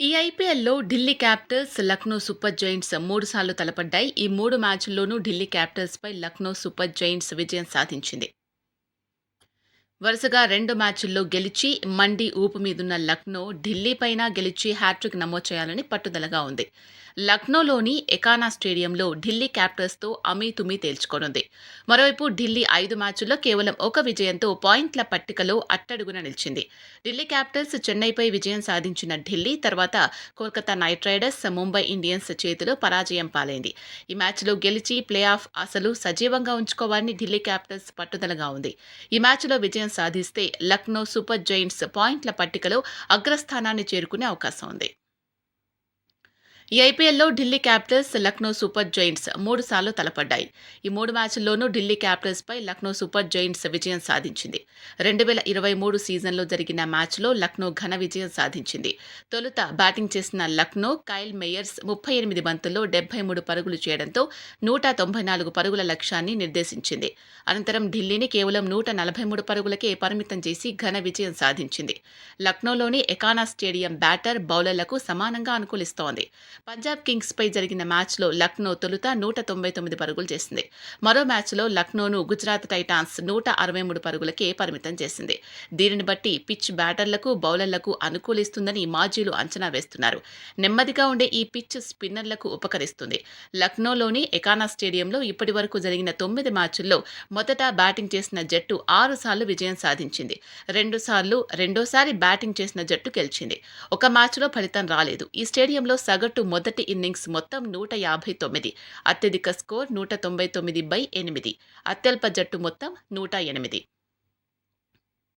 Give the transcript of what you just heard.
ఈ ఐపీఎల్‌లో Delhi Capitals, Lucknow Super Giants మూడుసార్లు తలపడ్డాయి. ఈ మూడు మ్యాచ్‌ల్లోనూ ఢిల్లీ క్యాపిటల్స్‌పై లక్నో సూపర్ జైంట్స్ విజయం సాధించింది. వరుసగా రెండు మ్యాచ్ల్లో గెలిచి మండి ఊపు మీదున్న లక్నో ఢిల్లీపైనా గెలిచి హ్యాట్రిక్ నమోదు చేయాలని పట్టుదలగా ఉంది. లక్నోలోని ఎకానా స్టేడియంలో ఢిల్లీ క్యాపిటల్స్తో అమీతుమి తేల్చుకోనుంది. మరోవైపు ఢిల్లీ ఐదు మ్యాచ్ల్లో కేవలం ఒక విజయంతో పాయింట్ల పట్టికలో అట్టడుగున నిలిచింది. ఢిల్లీ క్యాపిటల్స్ చెన్నైపై విజయం సాధించిన ఢిల్లీ తర్వాత Kolkata Knight Riders, Mumbai Indians చేతిలో పరాజయం పాలైంది. ఈ మ్యాచ్లో గెలిచి ప్లే ఆఫ్ అసలు సజీవంగా ఉంచుకోవాలని ఢిల్లీ క్యాపిటల్స్ పట్టుదలగా ఉంది. ఈ మ్యాచ్లో విజయం సాధిస్తే లక్నో సూపర్ జైంట్స్ పాయింట్ల పట్టికలో అగ్రస్థానాన్ని చేరుకునే అవకాశం ఉంది. ఈ ఐపీఎల్లో Delhi Capitals, Lucknow Super Giants మూడుసార్లు తలపడ్డాయి. ఈ మూడు మ్యాచ్ల్లోనూ ఢిల్లీ క్యాపిటల్స్పై లక్నో సూపర్ జెయింట్స్ విజయం సాధించింది. రెండు వేల ఇరవై మూడు సీజన్లో జరిగిన మ్యాచ్లో లక్నో ఘన విజయం సాధించింది. తొలుత బ్యాటింగ్ చేసిన లక్నో కైల్ మేయర్స్ ముప్పై ఎనిమిది బంతుల్లో డెబ్బై మూడు పరుగులు చేయడంతో నూట తొంభై నాలుగు పరుగుల లక్ష్యాన్ని నిర్దేశించింది. అనంతరం ఢిల్లీని కేవలం నూట నలభై మూడు పరుగులకే పరిమితం చేసి ఘన విజయం సాధించింది. లక్నోలోని ఎకానా స్టేడియం బ్యాటర్, బౌలర్లకు సమానంగా అనుకూలిస్తోంది. పంజాబ్ కింగ్స్పై జరిగిన మ్యాచ్లో లక్నో తొలుత నూట తొంభై తొమ్మిది పరుగులు చేసింది. మరో మ్యాచ్లో లక్నోను గుజరాత్ టైటాన్స్ నూట అరవై మూడు పరుగులకే పరిమితం చేసింది. దీనిని బట్టి పిచ్ బ్యాటర్లకు, బౌలర్లకు అనుకూలిస్తుందని మాజీలు అంచనా వేస్తున్నారు. నెమ్మదిగా ఉండే ఈ పిచ్ స్పిన్నర్లకు ఉపకరిస్తుంది. లక్నోలోని ఎకానా స్టేడియంలో ఇప్పటి వరకు జరిగిన తొమ్మిది మ్యాచ్ల్లో మొదట బ్యాటింగ్ చేసిన జట్టు ఆరు సార్లు విజయం సాధించింది. రెండు సార్లు రెండోసారి బ్యాటింగ్ చేసిన జట్టు గెలిచింది. ఒక మ్యాచ్లో ఫలితం రాలేదు. ఈ స్టేడియంలో సగటు మొదటి ఇన్నింగ్స్ మొత్తం నూట యాభై తొమ్మిది. అత్యధిక స్కోర్ నూట తొంభై తొమ్మిది బై ఎనిమిది. అత్యల్ప జట్టు మొత్తం నూట ఎనిమిది.